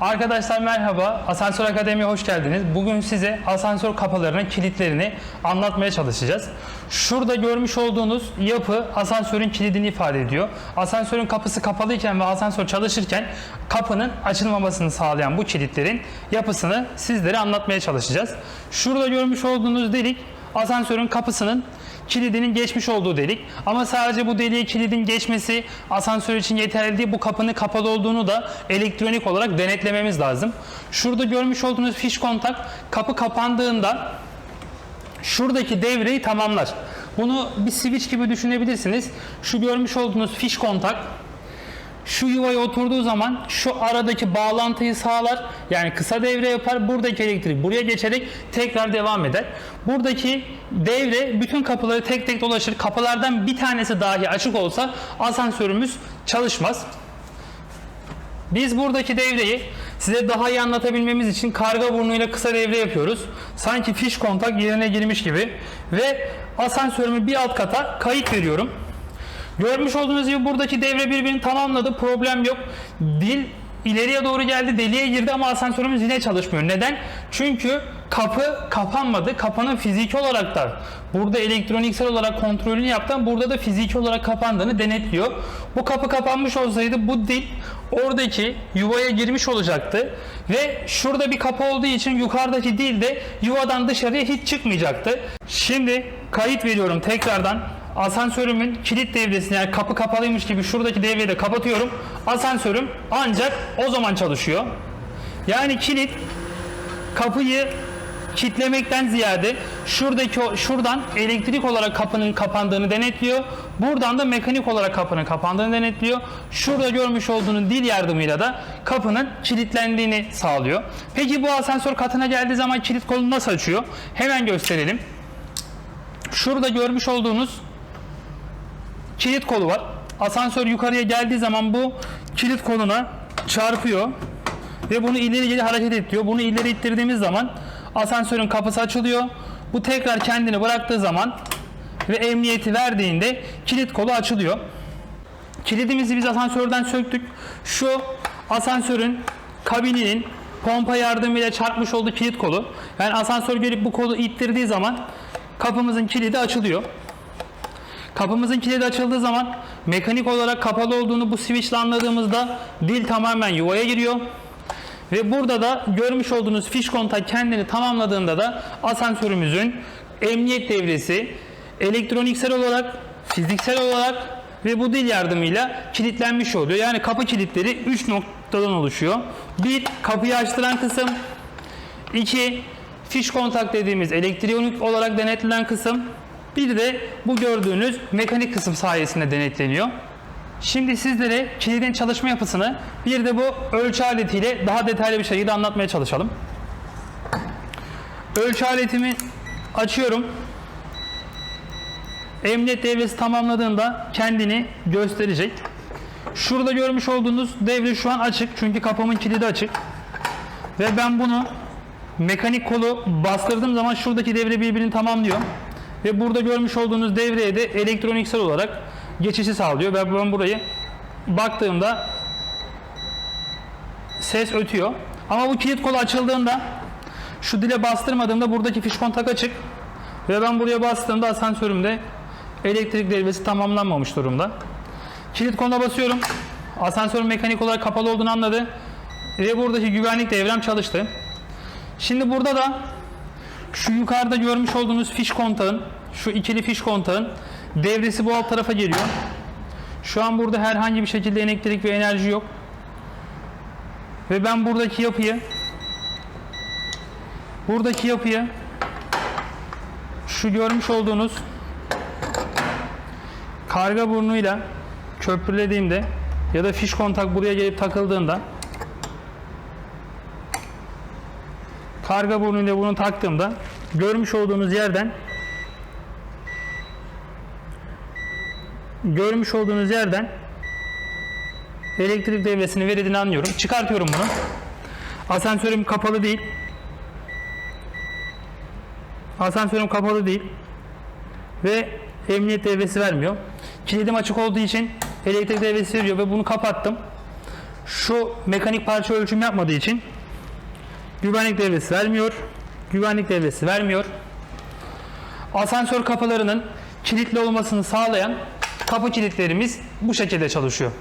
Arkadaşlar merhaba, Asansör Akademi'ye hoş geldiniz. Bugün size asansör kapılarının kilitlerini anlatmaya çalışacağız. Şurada görmüş olduğunuz yapı asansörün kilidini ifade ediyor. Asansörün kapısı kapalıyken ve asansör çalışırken kapının açılmamasını sağlayan bu kilitlerin yapısını sizlere anlatmaya çalışacağız. Şurada görmüş olduğunuz delik asansörün kapısının kilidinin geçmiş olduğu delik. Ama sadece bu deliğe kilidin geçmesi asansör için yeterli değil. Bu kapının kapalı olduğunu da elektronik olarak denetlememiz lazım. Şurada görmüş olduğunuz fiş kontak kapı kapandığında şuradaki devreyi tamamlar. Bunu bir switch gibi düşünebilirsiniz. Şu görmüş olduğunuz fiş kontak şu yuvaya oturduğu zaman şu aradaki bağlantıyı sağlar. Yani kısa devre yapar. Buradaki elektrik buraya geçerek tekrar devam eder. Buradaki devre bütün kapıları tek tek dolaşır. Kapılardan bir tanesi dahi açık olsa asansörümüz çalışmaz. Biz buradaki devreyi size daha iyi anlatabilmemiz için karga burnuyla kısa devre yapıyoruz. Sanki fiş kontak yerine girmiş gibi ve asansörümü bir alt kata kayıt veriyorum. Görmüş olduğunuz gibi buradaki devre birbirini tamamladı. Problem yok. Dil ileriye doğru geldi, deliğe girdi ama asansörümüz yine çalışmıyor. Neden? Çünkü kapı kapanmadı. Kapının fiziki olarak da burada elektroniksel olarak kontrolünü yaptı. Burada da fiziki olarak kapandığını denetliyor. Bu kapı kapanmış olsaydı bu dil oradaki yuvaya girmiş olacaktı ve şurada bir kapı olduğu için yukarıdaki dil de yuvadan dışarıya hiç çıkmayacaktı. Şimdi kayıt veriyorum tekrardan asansörümün kilit devresini yani kapı kapalıymış gibi şuradaki devreyi de kapatıyorum. Asansörüm ancak o zaman çalışıyor. Yani kilit kapıyı kitlemekten ziyade şuradaki şuradan elektrik olarak kapının kapandığını denetliyor. Buradan da mekanik olarak kapının kapandığını denetliyor. Şurada görmüş olduğunuz dil yardımıyla da kapının kilitlendiğini sağlıyor. Peki bu asansör katına geldiği zaman kilit kolunu nasıl açıyor? Hemen gösterelim. Şurada görmüş olduğunuz kilit kolu var. Asansör yukarıya geldiği zaman bu kilit koluna çarpıyor ve bunu ileri geri hareket ettiriyor. Bunu ileri ittirdiğimiz zaman asansörün kapısı açılıyor. Bu tekrar kendini bıraktığı zaman ve emniyeti verdiğinde kilit kolu açılıyor. Kilidimizi biz asansörden söktük. Şu asansörün kabininin pompa yardımıyla çarpmış olduğu kilit kolu. Yani asansör gelip bu kolu ittirdiği zaman kapımızın kilidi açılıyor. Kapımızın kilidi açıldığı zaman mekanik olarak kapalı olduğunu bu switchle anladığımızda dil tamamen yuvaya giriyor. Ve burada da görmüş olduğunuz fiş kontak kendini tamamladığında da asansörümüzün emniyet devresi elektroniksel olarak, fiziksel olarak ve bu dil yardımıyla kilitlenmiş oluyor. Yani kapı kilitleri 3 noktadan oluşuyor. Bir, kapıyı açtıran kısım. 2. Fiş kontak dediğimiz elektronik olarak denetlenen kısım. Bir de bu gördüğünüz mekanik kısım sayesinde denetleniyor. Şimdi sizlere kilidin çalışma yapısını bir de bu ölçü aletiyle daha detaylı bir şekilde anlatmaya çalışalım. Ölçü aletimi açıyorum. Emniyet devresi tamamladığında kendini gösterecek. Şurada görmüş olduğunuz devre şu an açık çünkü kapımın kilidi açık. Ve ben bunu mekanik kolu bastırdığım zaman şuradaki devre birbirini tamamlıyor. Ve burada görmüş olduğunuz devreye de elektroniksel olarak geçişi sağlıyor. Ve ben burayı baktığımda ses ötüyor. Ama bu kilit kolu açıldığında şu dile bastırmadığımda buradaki fiş kontak açık. Ve ben buraya bastığımda asansörümde elektrik devresi tamamlanmamış durumda. Kilit koluna basıyorum. Asansörün mekanik olarak kapalı olduğunu anladı. Ve buradaki güvenlik devrem çalıştı. Şimdi burada da şu yukarıda görmüş olduğunuz fiş kontağın, şu ikili fiş kontağın devresi bu alt tarafa geliyor. Şu an burada herhangi bir şekilde elektrik ve enerji yok. Ve ben buradaki yapıyı buradaki yapıyı şu görmüş olduğunuz karga burnuyla köprülediğimde ya da fiş kontak buraya gelip takıldığında karga burnuyla bunu taktığımda görmüş olduğunuz yerden görmüş olduğunuz yerden elektrik devresini verildiğini anlıyorum. Çıkartıyorum bunu. Asansörüm kapalı değil. Asansörüm kapalı değil. Ve emniyet devresi vermiyor. Kilidim açık olduğu için elektrik devresi veriyor ve bunu kapattım. şu mekanik parça ölçüm yapmadığı için güvenlik devresi vermiyor. Güvenlik devresi vermiyor. Asansör kapılarının kilitli olmasını sağlayan kapı kilitlerimiz bu şekilde çalışıyor.